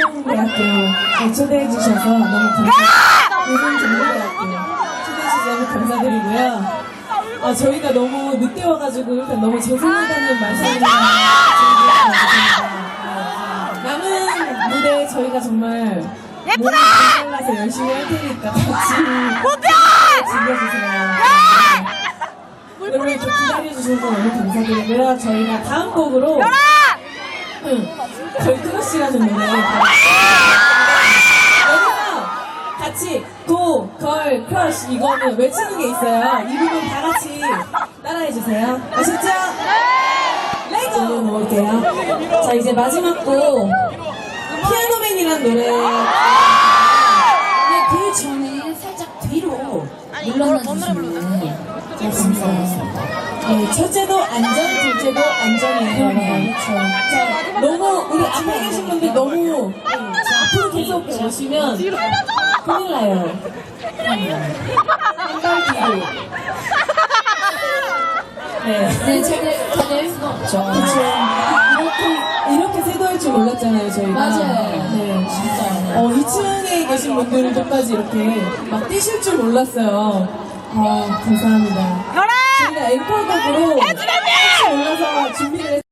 세종대학교 초대해 주셔서 너무 감사합니다. 세종정보대학교 초대해 주셔서 너무 감사드리고요. 아, 저희가 너무 늦게 와가지고 일단 너무 죄송하다는 말씀을 드리겠습니다. 남은 무대 저희가 정말 예쁘다! 몰라서 열심히 할 테니까 같이 즐겨주세요. 여러분 기다려주셔서 너무 감사드리고요. 저희가 다음 곡으로 응, 저희 크러쉬라는 노래 여기서 같이 고, 걸, 크러쉬 이거는 외치는 게 있어요. 이 부분 다 같이 따라해주세요. 아셨죠? 레이저 넣을게요. 자 이제 마지막 곡 피아노맨이란 노래 근데 그 전에 살짝 뒤로 물러나 주시면 감사하겠습니다. 네, 첫째도 안전, 둘째도 안전이에요. 네, 그렇죠. 자, 너무 우리 분들 너무 자, 앞으로 계속 오시면 큰일 나요. 한발 뒤로. 네. 네, 제가 다닐 수가 없죠. 그쵸. 이렇게, 이렇게 세도할 줄 몰랐잖아요, 저희가. 맞아요. 네. 진짜. 어, 2층에 계신 분들도까지 이렇게 막 뛰실 줄 몰랐어요. 아, 감사합니다. 저희가 앵콜곡으로 같이 올라서 준비를 했